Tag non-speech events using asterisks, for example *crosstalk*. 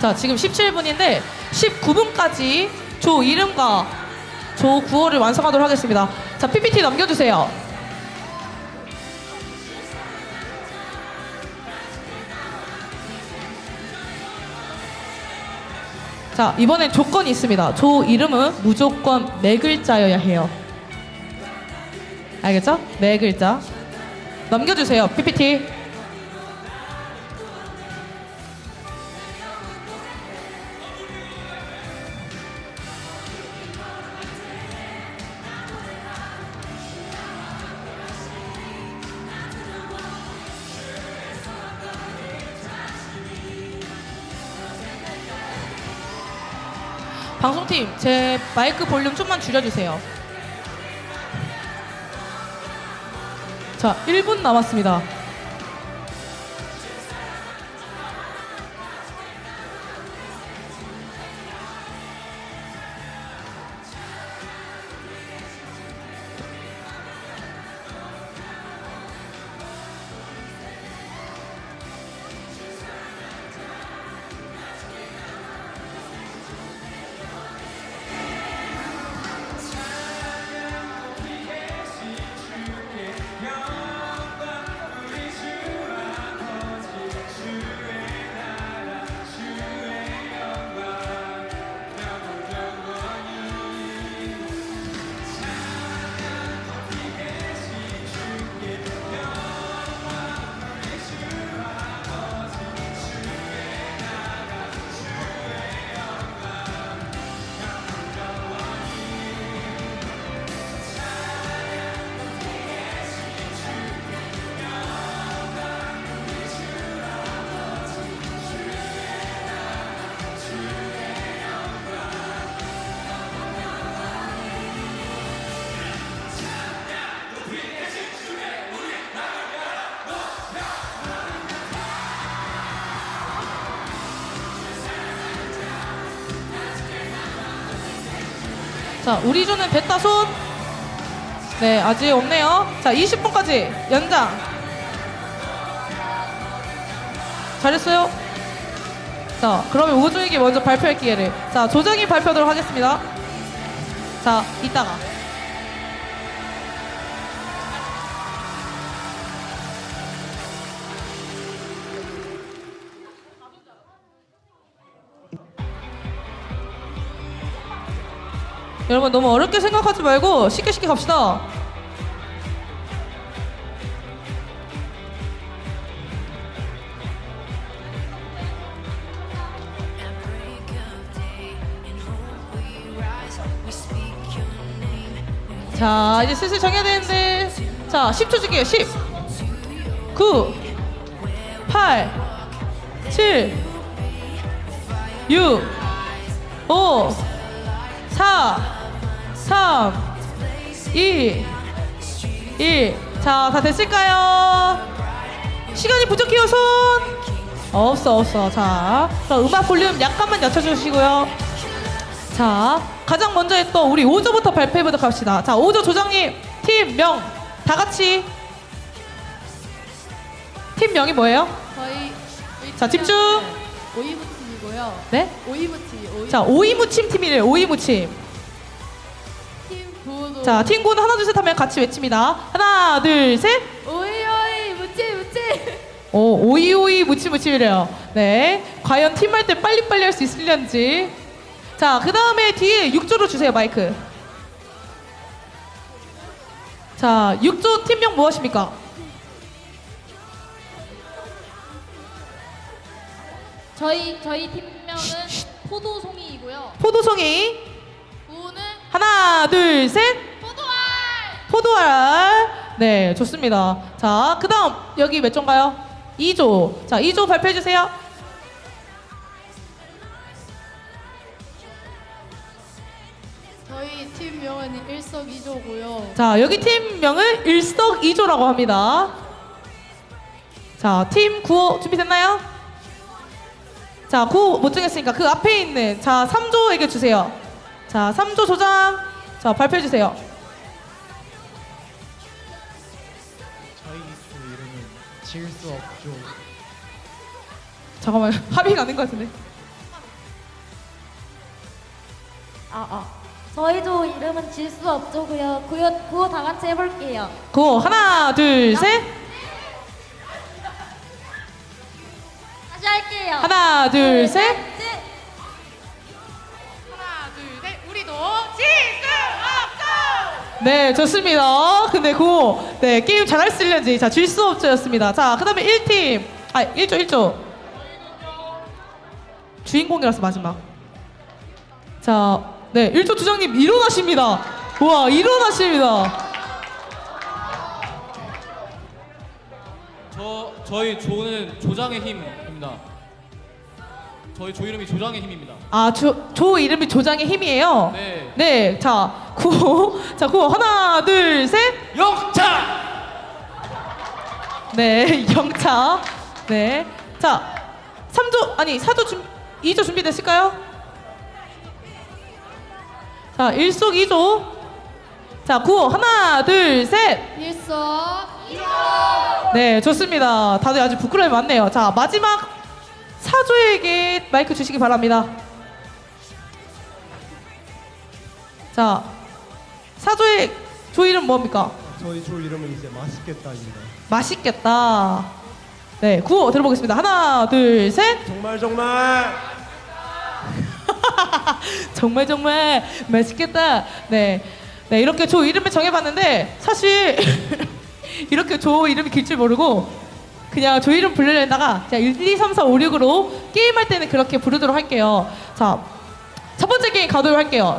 자, 지금 17분인데 19분까지 조 이름과 조 구호를 완성하도록 하겠습니다. 자, PPT 넘겨주세요. 자, 이번엔 조건이 있습니다. 조 이름은 무조건 네 글자여야 해요. 알겠죠? 네 글자. 넘겨주세요. PPT. 방송팀, 제 마이크 볼륨 좀만 줄여주세요. 자, 1분 남았습니다. 자, 우리 조는 됐다 손. 네, 아직 없네요. 자, 20분까지 연장. 잘했어요. 자, 그러면 우주에게 먼저 발표할 기회를. 자, 조정이 발표하도록 하겠습니다. 자, 이따가. 여러분 너무 어렵게 생각하지 말고 쉽게 쉽게 갑시다. 자, 이제 슬슬 정해야 되는데. 자, 10초 줄게요. 10, 9, 8, 7, 6, 5, 4, 3, 2, 1. 자, 다 됐을까요? 시간이 부족해요, 손. 없어, 없어. 자, 그럼 음악 볼륨 약간만 낮춰주시고요. 자, 가장 먼저 했던 우리 5조부터 발표해보도록 합시다. 자, 5조 조장님, 팀명, 다 같이. 팀명이 뭐예요? 저희 자, 집중. 오이부 팀이고요. 네? 오이부 팀, 오이 자, 오이무침 팀이래요, 오이무침. 팀. 자, 팀군 하나, 둘, 셋 하면 같이 외칩니다. 하나, 둘, 셋. 오이 오이 무치 무치. 오, 오이오이 무치무치이래요. 네. 과연 팀 할 때 빨리빨리 할 수 있을런지. 자, 그 다음에 뒤에 6조로 주세요, 마이크. 자, 6조 팀명 무엇입니까? 저희 저희 팀명은 포도송이이고요. 포도송이. 구호는 하나, 둘, 셋. 포도알. 포도알. 네, 좋습니다. 자, 그 다음, 여기 몇 조인가요? 2조. 자, 2조 발표해주세요. 저희 팀 명은 일석이조고요. 자, 여기 팀명을 일석이조라고 합니다. 자, 팀 구호 준비됐나요? 자, 구호 못 정했으니까 그 앞에 있는 자, 3조에게 주세요. 자, 3조 조장. 자, 발표해 주세요. 저희 리스트 이름은 지을 수 없죠. 잠깐만. *laughs* 합의가 안된것 같은데. 아, 아. 저희도 이름은 질 수 없죠고요. 구요 구호 다 같이 해볼게요. 고 하나, 둘, 셋. 다시 할게요. 하나, 둘, 네, 네. 셋. 네 좋습니다. 근데 구호 네 게임 잘할 수 있는지 자 질 수 없죠였습니다. 자 그 다음에 1팀 아 1조 1조 주인공이라서 마지막. 자, 네, 1조 주장님 일어나십니다. 와, 일어나십니다. 저 저희 조는 조장의 힘입니다. 저희 조 이름이 조장의 힘입니다. 아, 조, 조 이름이 조장의 힘이에요. 네. 네, 자, 구호. *laughs* 자, 구호. 하나, 둘, 셋. 영차. 네, *laughs* 영차. 네. 자, 3조, 아니, 4조 준, 2조 준비됐을까요? 자, 일석이조. 자, 구호. 하나, 둘, 셋. 일석이조. 네, 좋습니다. 다들 아주 부끄러움이 많네요. 자, 마지막 사조에게 마이크 주시기 바랍니다. 자, 사조의 조 이름 뭡니까? 저희 조 이름은 이제 맛있겠다입니다. 맛있겠다. 네, 구호 들어보겠습니다. 하나, 둘, 셋. 정말 정말 *laughs* 정말 정말 맛있겠다. 네, 네 이렇게 조 이름을 정해봤는데 사실 *laughs* 이렇게 조 이름이 길 줄 모르고 그냥 조 이름 부르려다가 그냥 1, 2, 3, 4, 5, 6으로 게임할 때는 그렇게 부르도록 할게요. 자, 첫 번째 게임 가도록 할게요.